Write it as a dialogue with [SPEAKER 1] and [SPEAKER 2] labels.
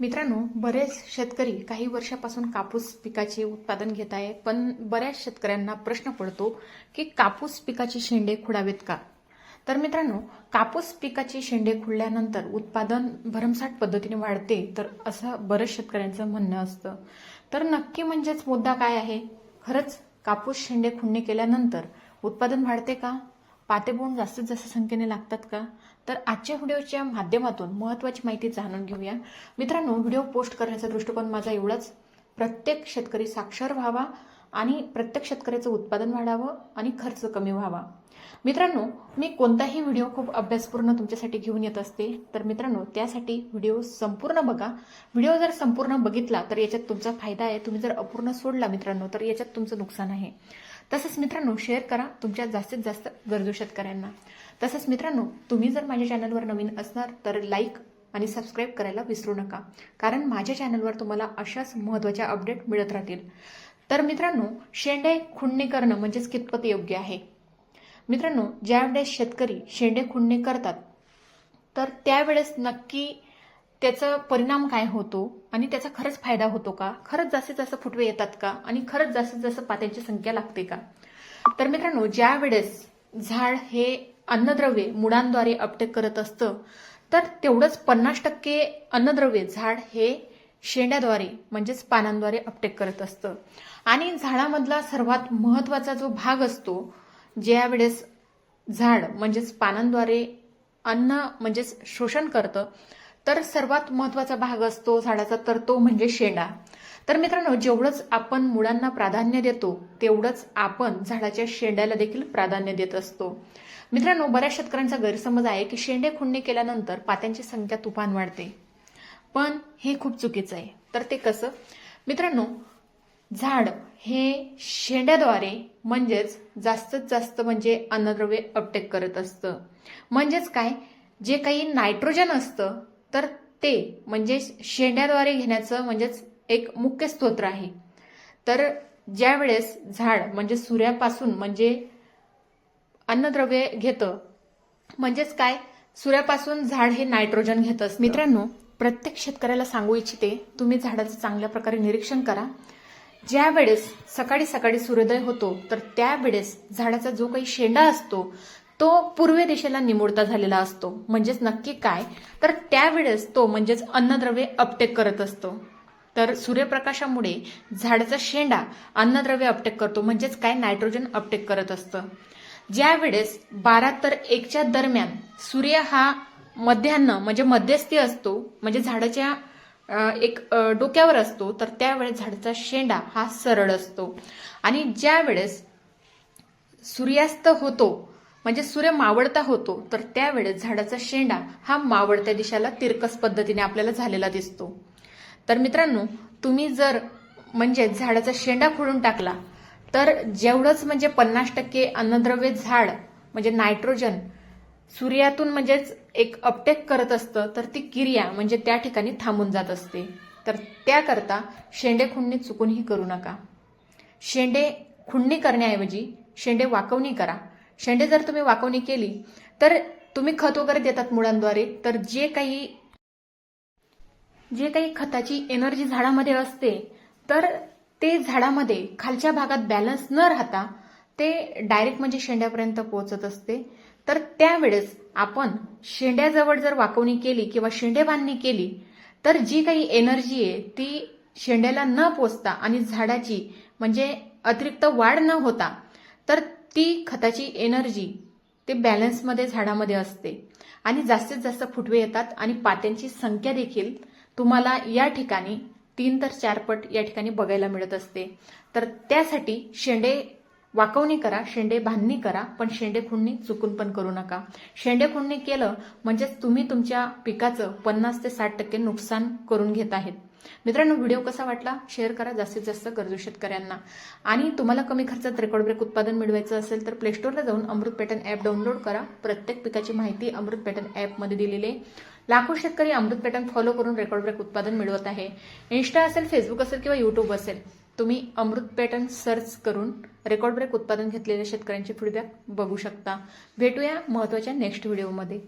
[SPEAKER 1] मित्रांनो बरेच शेतकरी काही वर्षापासून कापूस पिकाचे उत्पादन घेत आहे पण बऱ्याच शेतकऱ्यांना प्रश्न पडतो की कापूस पिकाचे शेंडे खुडावेत का? तर मित्रांनो कापूस पिकाची शेंडे खुडल्यानंतर उत्पादन भरमसाठ पद्धतीने वाढते तर असं बऱ्याच शेतकऱ्यांचं म्हणणं असतं. तर नक्की म्हणजेच मुद्दा काय आहे? खरंच कापूस शेंडे खुडणे केल्यानंतर उत्पादन वाढते का? पातेबोंड जास्तीत जास्त संख्येने लागतात का? तर आजच्या व्हिडिओच्या माध्यमातून महत्त्वाची माहिती जाणून घेऊया. मित्रांनो व्हिडिओ पोस्ट करण्याचा दृष्टिकोन माझा एवढाच. प्रत्येक शेतकरी साक्षर व्हावा आणि प्रत्येक शेतकऱ्याचं उत्पादन वाढावं आणि खर्च कमी व्हावा. मित्रांनो मी कोणताही व्हिडिओ खूप अभ्यासपूर्ण तुमच्यासाठी घेऊन येत असते तर मित्रांनो त्यासाठी व्हिडिओ संपूर्ण बघा. व्हिडिओ जर संपूर्ण बघितला तर याच्यात तुमचा फायदा आहे. तुम्ही जर अपूर्ण सोडला मित्रांनो तर याच्यात तुमचं नुकसान आहे. तसंच मित्रांनो शेअर करा तुमच्या जास्तीत जास्त गरजू शेतकऱ्यांना. तसंच मित्रांनो तुम्ही जर माझ्या चॅनलवर नवीन असणार तर लाईक आणि सबस्क्राईब करायला विसरू नका. कारण माझ्या चॅनलवर तुम्हाला अशाच महत्त्वाच्या अपडेट मिळत राहतील. तर मित्रांनो शेंडे खुंडणे करणं म्हणजेच कितपत योग्य आहे? मित्रांनो ज्यावेळेस शेतकरी शेंडे खुडणी करतात तर त्यावेळेस नक्की त्याचा परिणाम काय होतो? आणि त्याचा खरंच फायदा होतो का? खरंच जास्तीत जास्त फुटवे येतात का? आणि खरंच जास्तीत जास्त पात्यांची संख्या लागते का? तर मित्रांनो ज्या वेळेस झाड हे अन्नद्रव्ये मुळांद्वारे अपटेक करत असतं तर तेवढंच पन्नास टक्के अन्नद्रव्ये झाड हे शेंड्याद्वारे म्हणजेच पानांद्वारे अपटेक करत असतं. आणि झाडामधला सर्वात महत्त्वाचा जो भाग असतो ज्या वेळेस झाड म्हणजेच पानांद्वारे अन्न म्हणजेच शोषण करतं तर सर्वात महत्त्वाचा भाग असतो झाडाचा तर तो म्हणजे शेंडा. तर मित्रांनो जेवढंच आपण मुळांना प्राधान्य देतो तेवढंच आपण झाडाच्या शेंड्याला देखील प्राधान्य देत असतो. मित्रांनो बऱ्याच शेतकऱ्यांचा गैरसमज आहे की शेंडे खुडणी केल्यानंतर पात्यांची संख्या तुफान वाढते. पण हे खूप चुकीचं आहे. तर ते कसं? मित्रांनो झाड हे शेंड्याद्वारे म्हणजेच जास्तीत जास्त म्हणजे अन्नद्रव्ये अपटेक करत असतं. म्हणजेच काय? जे काही नायट्रोजन असतं तर ते म्हणजे शेंड्याद्वारे घेण्याचं म्हणजेच एक मुख्य स्तोत्र आहे. तर ज्या वेळेस झाड म्हणजे सूर्यापासून म्हणजे अन्नद्रव्ये घेतं म्हणजेच काय? सूर्यापासून झाड हे नायट्रोजन घेत मित्रांनो प्रत्येक शेतकऱ्याला सांगू इच्छिते तुम्ही झाडाचं चांगल्या प्रकारे निरीक्षण करा. ज्या वेळेस सकाळी सकाळी सूर्योदय होतो तर त्यावेळेस झाडाचा जो काही शेंडा असतो तो पूर्वे दिशेला निमुळता झालेला असतो. म्हणजेच नक्की काय? तर त्यावेळेस तो म्हणजेच अन्नद्रव्ये अपटेक करत असतो. तर सूर्यप्रकाशामुळे झाडाचा शेंडा अन्नद्रव्य अपटेक करतो. म्हणजेच काय? नायट्रोजन अपटेक करत असतं. ज्या वेळेस बारा तर एकच्या दरम्यान सूर्य हा मध्यान्न म्हणजे मध्यस्थी असतो म्हणजे झाडाच्या एक डोक्यावर असतो तर त्यावेळेस झाडाचा शेंडा हा सरळ असतो. आणि ज्या वेळेस सूर्यास्त होतो म्हणजे सूर्य मावळता होतो तर त्यावेळेस झाडाचा शेंडा हा मावळत्या दिशेला तिरकस पद्धतीने आपल्याला झालेला दिसतो. तर मित्रांनो तुम्ही जर म्हणजे झाडाचा शेंडा खोडून टाकला तर जेवढंच म्हणजे पन्नास टक्के अन्नद्रव्य झाड म्हणजे नायट्रोजन सूर्यातून म्हणजेच एक अपटेक करत असतं तर ती क्रिया म्हणजे त्या ठिकाणी थांबून जात असते. तर त्याकरता शेंडे खुंडणी चुकूनही करू नका. शेंडे खुंडणी करण्याऐवजी शेंडे वाकवणी करा. शेंडे जर तुम्ही वाकवणी केली तर तुम्ही खत वगैरे देतात मुळांद्वारे तर जे काही जे काही खताची एनर्जी झाडामध्ये असते तर ते झाडामध्ये खालच्या भागात बॅलन्स न राहता ते डायरेक्ट म्हणजे शेंड्यापर्यंत पोहोचत असते. तर त्यावेळेस आपण शेंड्याजवळ जर वाकवणी केली किंवा शेंडे बांधणी केली तर जी काही एनर्जी आहे ती शेंड्याला न पोचता आणि झाडाची म्हणजे अतिरिक्त वाढ न होता तर ती खताची एनर्जी ते बॅलन्समध्ये झाडामध्ये असते. आणि जास्तीत जास्त फुटवे येतात आणि पात्यांची संख्या देखील तुम्हाला या ठिकाणी तीन तर चार पट या ठिकाणी बघायला मिळत असते. तर त्यासाठी शेंडे वाकवणी करा शेंडे बांधणी करा पण शेंडे खुंडणी चुकून पण करू नका. शेंडे खुंडणी केलं म्हणजेच तुम्ही तुमच्या पिकाचं पन्नास ते साठ टक्के नुकसान करून घेत आहेत. मित्रांनो व्हिडिओ कसा वाटला? शेअर करा. जास्तीत जास्त गरजू शेतकऱ्यांना. आणि तुम्हाला कमी खर्चात रेकॉर्ड ब्रेक उत्पादन मिळवायचं असेल तर प्लेस्टोरला जाऊन अमृत पॅटर्न ॲप डाउनलोड करा. प्रत्येक पिकाची माहिती अमृत पॅटर्न ॲपमध्ये दिलेली आहे. लाखो शेतकरी अमृत पॅटर्न फॉलो करून रेकॉर्ड ब्रेक उत्पादन मिळवत आहे. इन्स्टा असेल फेसबुक असेल किंवा युट्यूब असेल तुम्ही अमृत पॅटर्न सर्च करून रेकॉर्ड ब्रेक उत्पादन घेतलेल्या शेतकऱ्यांचे फीडबॅक बघू शकता. भेटूया महत्त्वाच्या नेक्स्ट व्हिडिओमध्ये